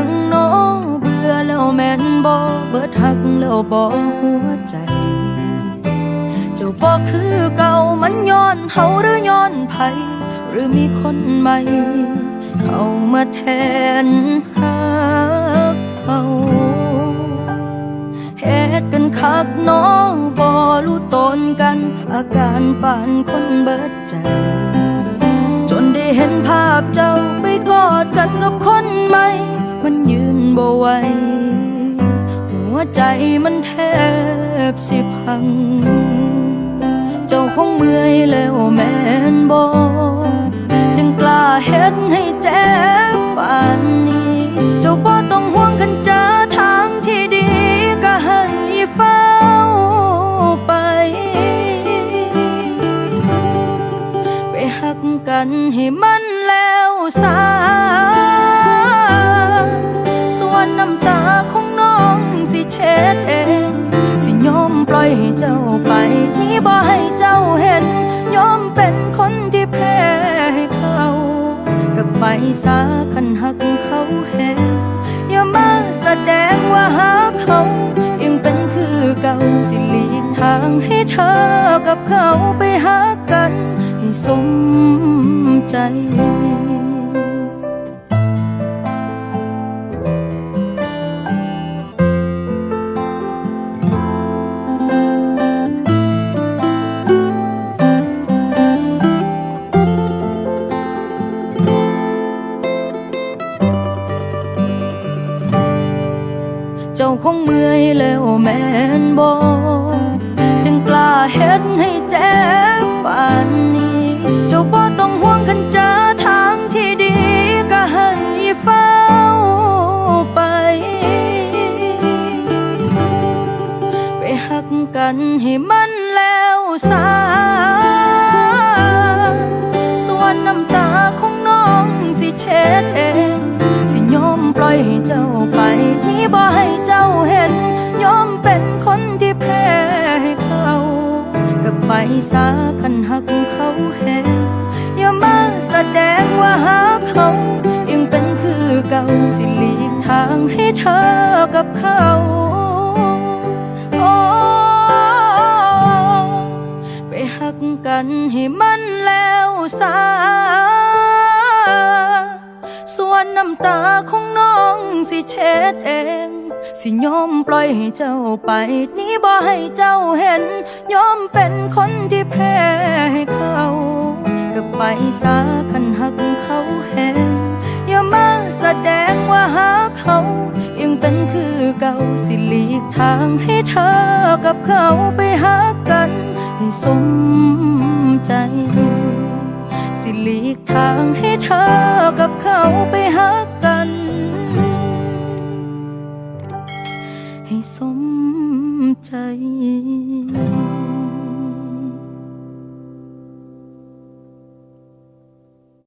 ยังโนเบื่อแล้วแม่นบอเบิดหักแล้วบอหัวใจ เจ้าบอกคือเก่ามันย้อนเฮาหรือย้อนไผหรือมีคนใหม่เข้ามาแทนหักเฮาเฮ็ดกันคักน้องบอรู้ตนกัน อาการปานคนเบิดใจ จนได้เห็นภาพเจ้าไปกอดกัน มันยืนบ่ไหวหัวใจมันแทบสิพัง เจ้าคงเมื่อยแล้วแม่นบ่จึงกล้าเฮ็ดให้เจ็บปานนี้ เจ้าบ่ต้องห่วงกันเจอทางที่ดีก็ให้เฝ้าไป ไปหักกันให้มันแล้วสา นี่บ่ให้เจ้าเห็นยอมเป็นคนที่แพ้ให้เขาก็ไปซาคันหักเขาแหงอย่ามาแสดงว่าหักเขายังเป็นคือเก่าสิหลีกทางให้เธอกับเขาไปหักกัน ให้สมใจ เจ้าคงเมื่อยแล้วแม่นบอจึงกล้าเฮ็ดให้เจ็บปานนี้ เจ้าบ่ต้องห่วงคันเจอทางที่ดีก็ให้เฝ้าไป ไปหักกันให้มันแล้วสาส่วนน้ำตาของน้องสิเช็ดเอง สิยอมปล่อยให้เจ้าไปนี่บ่ ก็ไปซาคันหักเขาแหงอย่ามาแสดงว่าหักเขายังเป็นคือเก่าสิหลีกทางให้เธอกับเขาโอ้ไปหักกันให้มันแล้วสาส่วนน้ำตาของน้องสิเช็ดเอง สิยอมปล่อยให้เจ้าไป นี่บ่ให้เจ้าเห็น เป็นคนที่แพ้ให้เขากับไปสาคันหักเขาแหงอย่ามาแสดงว่าหาเขา ยังเป็นคือเก่าสิหลีกทางให้เธอกับเขาไปหากัน ให้สมใจสิหลีกทางให้เธอกับเขาไปหากัน ให้สมใจ